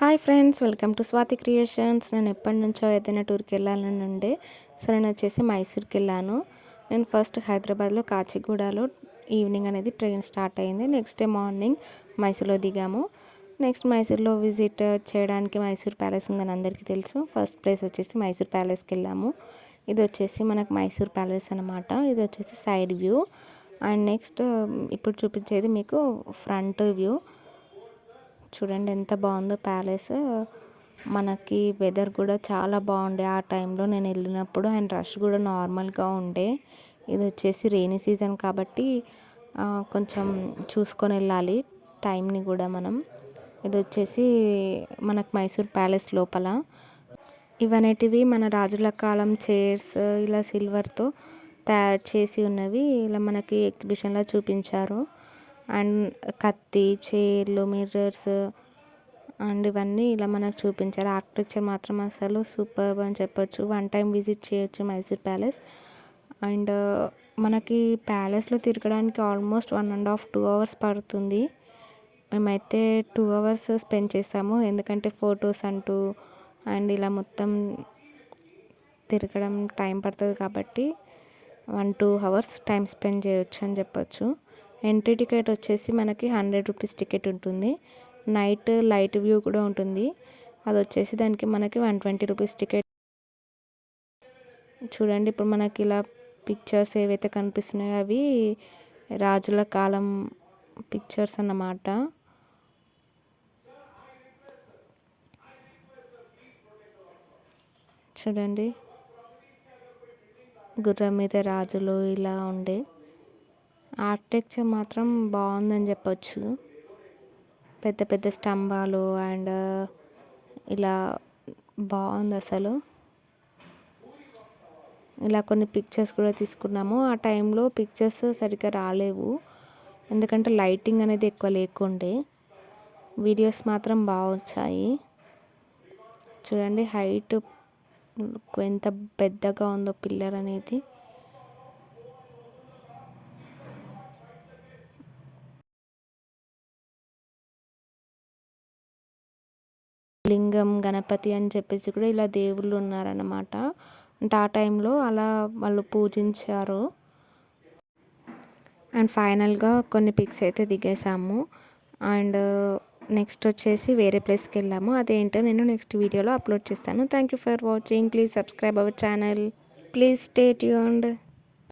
Hi friends welcome to Swathi Creations. నేను ఎప్పటి నుంచో ఏదైనా టూర్కి వెళ్ళాలని ఉండే సో నేను వచ్చేసి మైసూర్కి వెళ్ళాను. నేను ఫస్ట్ హైదరాబాద్లో కాచిగూడలో ఈవినింగ్ అనేది ట్రైన్ స్టార్ట్ అయింది. నెక్స్ట్ డే మార్నింగ్ మైసూర్లో దిగాము. నెక్స్ట్ మైసూర్లో విజిట్ చేయడానికి మైసూర్ ప్యాలెస్ ఉందని అందరికీ తెలుసు. ఫస్ట్ ప్లేస్ వచ్చేసి మైసూర్ ప్యాలెస్కి వెళ్ళాము. ఇది వచ్చేసి మనకు మైసూర్ ప్యాలెస్ అనమాట ఇది వచ్చేసి సైడ్ వ్యూ. అండ్ నెక్స్ట్ ఇప్పుడు చూపించేది మీకు ఫ్రంట్ వ్యూ. చూడండి ఎంత బాగుందో ప్యాలెస్. మనకి వెదర్ కూడా చాలా బాగుండే ఆ టైంలో నేను వెళ్ళినప్పుడు అండ్ రష్ కూడా నార్మల్గా ఉండే. ఇది వచ్చేసి రెయినీ సీజన్ కాబట్టి కొంచెం చూసుకొని వెళ్ళాలి టైంని కూడా మనం. ఇది వచ్చేసి మనకు మైసూర్ ప్యాలెస్ లోపల. ఇవనేటివి మన రాజుల కాలం చైర్స్ ఇలా సిల్వర్తో తయారు చేసి ఉన్నవి ఇలా మనకి ఎగ్జిబిషన్లో చూపించారు. అండ్ కత్తి చైర్లు మిర్రర్స్ అండ్ ఇవన్నీ ఇలా మనకు చూపించారు. ఆర్కిటెక్చర్ మాత్రం అసలు సూపర్ అని చెప్పొచ్చు. వన్ టైం విజిట్ చేయొచ్చు మైసూర్ ప్యాలెస్ అండ్ uh, మనకి ప్యాలెస్లో తిరగడానికి almost one and half two hours పడుతుంది. మేమైతే టూ అవర్స్ స్పెండ్ చేసాము. ఎందుకంటే ఫొటోస్ అంటూ అండ్ ఇలా మొత్తం తిరగడం టైం పడుతుంది కాబట్టి one two hours time spend చేయొచ్చు అని చెప్పొచ్చు. ఎంట్రీ టికెట్ వచ్చేసి మనకి హండ్రెడ్ రూపీస్ టికెట్ ఉంటుంది. నైట్ లైట్ వ్యూ కూడా ఉంటుంది. అది వచ్చేసి దానికి మనకి వన్ ట్వంటీ రూపీస్ టికెట్. చూడండి ఇప్పుడు మనకి ఇలా పిక్చర్స్ ఏవైతే కనిపిస్తున్నాయో అవి రాజుల కాలం పిక్చర్స్ అన్నమాట. చూడండి గుర్రం మీద రాజులు ఇలా ఉండే ఆర్కిటెక్చర్ మాత్రం బాగుందని చెప్పొచ్చు. పెద్ద పెద్ద స్తంభాలు అండ్ ఇలా బాగుంది అసలు. ఇలా కొన్ని పిక్చర్స్ కూడా తీసుకున్నాము. ఆ టైంలో పిక్చర్స్ సరిగ్గా రాలేవు. ఎందుకంటే లైటింగ్ అనేది ఎక్కువ లేకుండే. వీడియోస్ మాత్రం బాగా వచ్చాయి. చూడండి హైట్ ఎంత పెద్దగా ఉందో పిల్లర్ అనేది. లింగం గణపతి అని చెప్పేసి కూడా ఇలా దేవుళ్ళు ఉన్నారన్నమాట. అంటే ఆ టైంలో అలా వాళ్ళు పూజించారు. అండ్ ఫైనల్గా కొన్ని పిక్స్ అయితే దిగేసాము. అండ్ నెక్స్ట్ వచ్చేసి వేరే ప్లేస్కి వెళ్ళాము. అదేంటో నేను నెక్స్ట్ వీడియోలో అప్లోడ్ చేస్తాను. Thank you for watching. Please subscribe our channel. Please stay tuned.